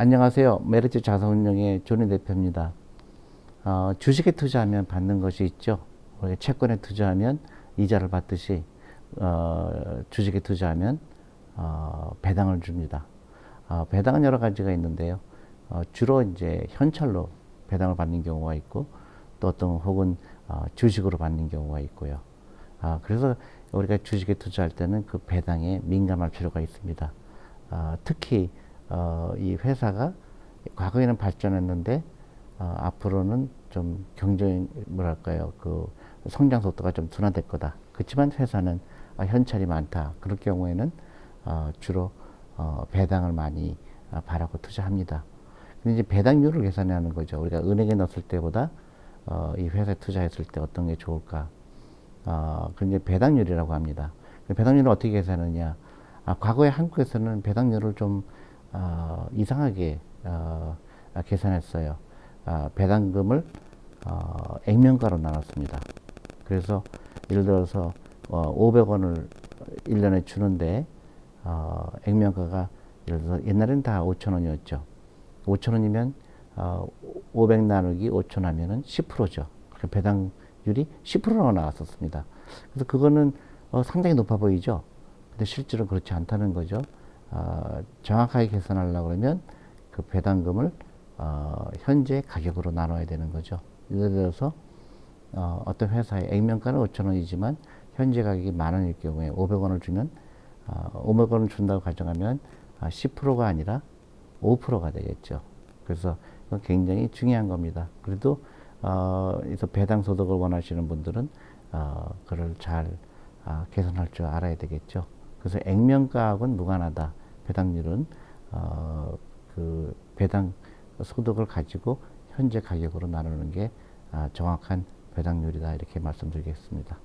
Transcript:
안녕하세요. 메리츠 자산운용의 조니 대표입니다. 어, 주식에 투자하면 받는 것이 있죠. 우리가 채권에 투자하면 이자를 받듯이 어, 주식에 투자하면 어, 배당을 줍니다. 어, 배당은 여러 가지가 있는데요. 어, 주로 이제 현찰로 배당을 받는 경우가 있고 또 어떤 혹은 어, 주식으로 받는 경우가 있고요. 아, 그래서 우리가 주식에 투자할 때는 그 배당에 민감할 필요가 있습니다. 아, 특히 어, 이 회사가 과거에는 발전했는데 어, 앞으로는 좀 경쟁 뭐랄까요 그 성장 속도가 좀 둔화될 거다. 그렇지만 회사는 아, 현찰이 많다. 그럴 경우에는 어, 주로 어, 배당을 많이 아, 바라고 투자합니다. 근데 이제 배당률을 계산하는 거죠. 우리가 은행에 넣었을 때보다 어, 이 회사에 투자했을 때 어떤 게 좋을까? 어, 그 이제 배당률이라고 합니다. 그 배당률을 어떻게 계산하느냐? 아, 과거에 한국에서는 배당률을 좀 어, 이상하게 어, 아, 계산했어요. 아, 배당금을 어, 액면가로 나눴습니다. 그래서 예를 들어서 어, 500원을 1년에 주는데 어, 액면가가 예를 들어서 옛날엔 다 5천원이었죠. 5천원이면 어, 500 나누기 5천 하면은 10%죠. 그 배당률이 10%가 나왔었습니다. 그래서 그거는 어, 상당히 높아 보이죠. 근데 실제로 그렇지 않다는 거죠. 어, 정확하게 계산하려고 그러면 그 배당금을 어, 현재 가격으로 나눠야 되는 거죠. 예를 들어서 어, 어떤 회사의 액면가는 5천 원이지만 현재 가격이 만 원일 경우에 500원을 주면 어, 500원을 준다고 가정하면 아, 10%가 아니라 5%가 되겠죠. 그래서 이건 굉장히 중요한 겁니다. 그래도 어, 그래서 배당 소득을 원하시는 분들은 어, 그걸 잘 아, 계산할 줄 알아야 되겠죠. 그래서 액면가하고는 무관하다. 배당률은 어, 그 배당 소득을 가지고 현재 가격으로 나누는 게 아, 정확한 배당률이다 이렇게 말씀드리겠습니다.